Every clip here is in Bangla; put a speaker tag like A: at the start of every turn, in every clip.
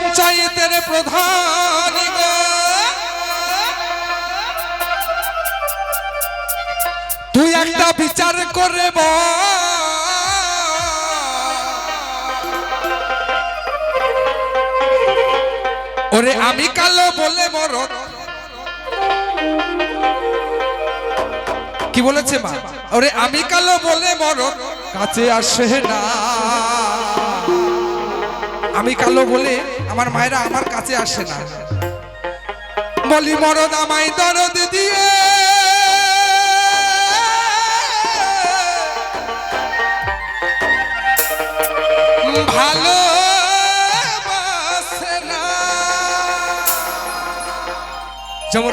A: পঞ্চায়েতের প্রধান। তুই একটা বিচার করে। ওরে আমি কালো বলে মরদ কি বলেছে মা ওরে আমি কালো বলে মরদ কাছে আসে না আমি কালো বলে আমার মায়েরা আমার কাছে আসে না। বলি মরদ আমায় দরদ দিয়ে। ভালো যেমন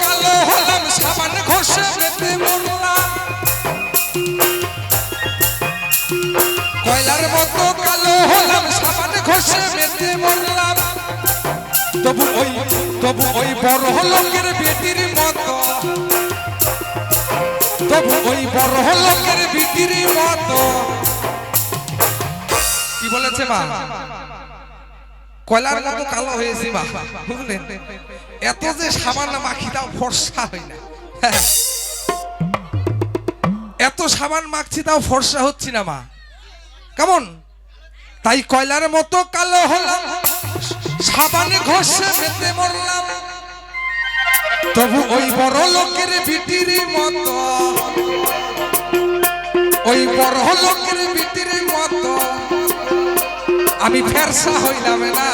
A: কালো হলাম সাবান ঘষে মেতে মরলাম কয়লার মতো কালো হলাম সাবান ঘষে মেতে মরলাম তবু ওই তবু ওই বড় লোকের বেটির মতো। তবু ওই বড় লোকের বেটির মতো। কি বলেছে মা? কয়লার মতো কালো হয়েছে মা বুঝলেন? এত যে সাবান মাখি, তাও ফর্সা হয় না। এত সাবান মাখছি, তাও ফর্সা হচ্ছি না মা। কেমন? তাই কয়লার মতো কালো হলাম, সাবানে ঘষে মেতে মরলাম। তবু ওই বড় লোকের বিটির মতো, ওই বড় লোকের বিটির মতো। আমি ফেরসা হইলাম না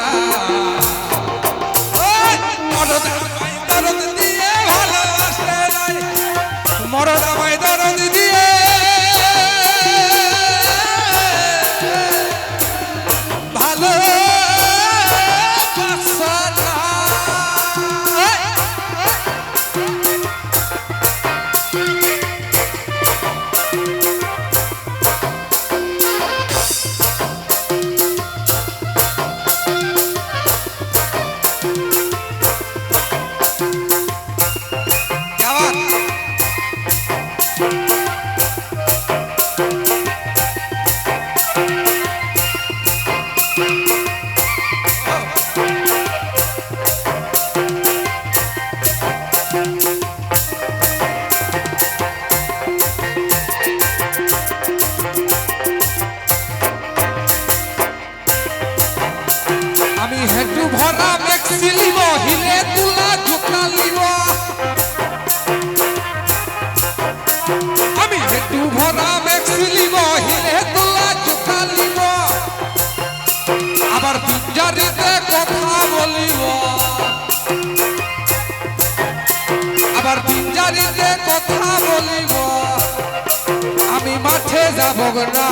A: আমি মাঠে যাব না।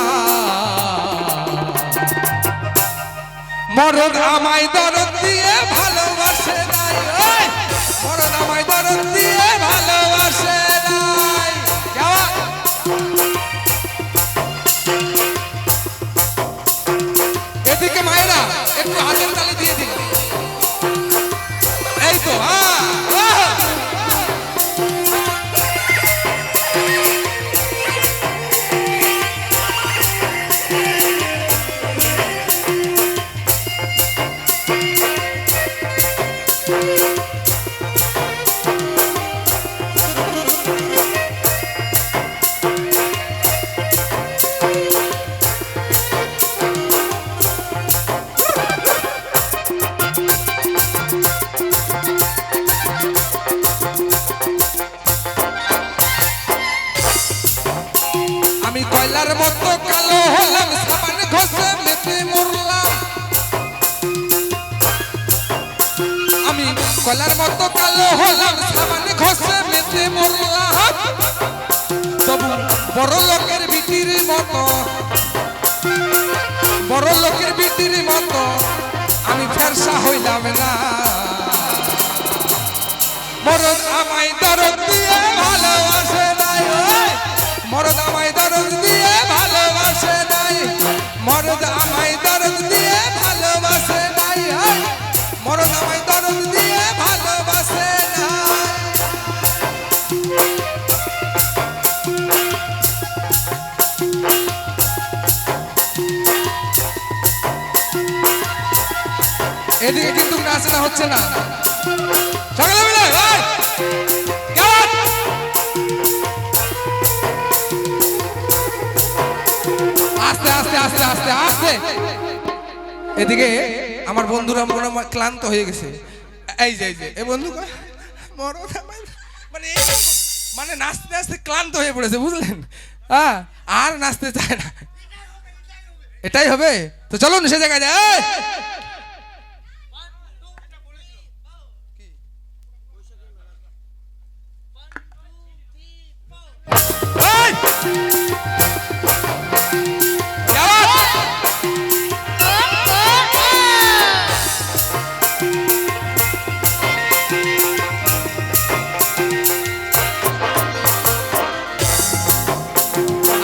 A: মরণ আমায় দরদ দিয়ে ভালোবাসে নাই! মরণ আমায় দরদ দিয়ে ভালোবাসে নাই। এদিকে মায়েরা, একটু হাতের তালি দিয়ে আমি কয়লার মতো কালো হলাম সাবান ঘষে মেতে মরলাম। তবু বড় লোকের বিটির মতো, বড় লোকের আমি ফেরসা হইলাম না। বরং আমায় দরদ হচ্ছে না। আস্তে আস্তে আস্তে আস্তে আস্তে। এদিকে আমার বন্ধুরা মনে ক্লান্ত হয়ে গেছে। এই যে এই যে এই বন্ধু মানে মানে নাচতে নাচতে ক্লান্ত হয়ে পড়েছে, বুঝলেন? হ্যাঁ আর নাচতে চায় না। এটাই হবে। তো চলুন সে জায়গায় যাই এই! এই! কেমন?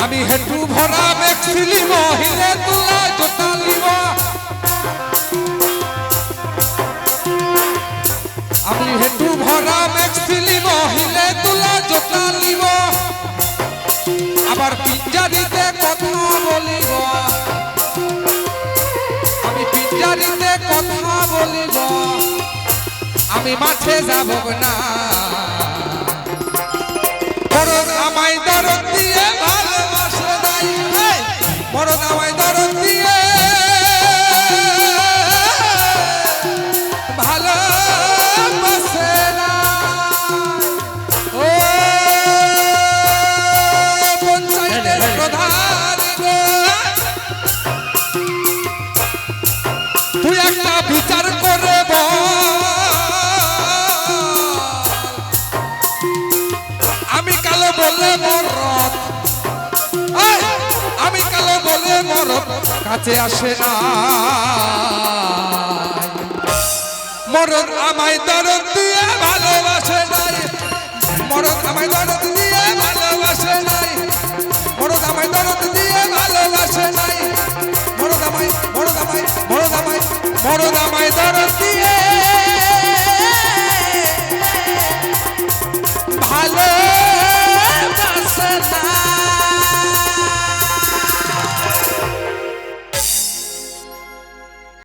A: আমি হেটু ভরা মেক্সিলি মহিলে তুলা জোতালিব আমি হেটু ভরা মেক্সিলি আমি মাঠে যাব না। আমি কালো বলে মরত কাছে আসে না মরদ আমায় দরদ দিয়ে ভালোবাসে নাই। মরদ আমায় দরদ দিয়ে ভালোবাসে নাই। মরদ আমায় দরদ দিয়ে ভালোবাসে নাই। মরদ আমায় মরদ আমায় মরদ আমায় মরদ আমায় দরদ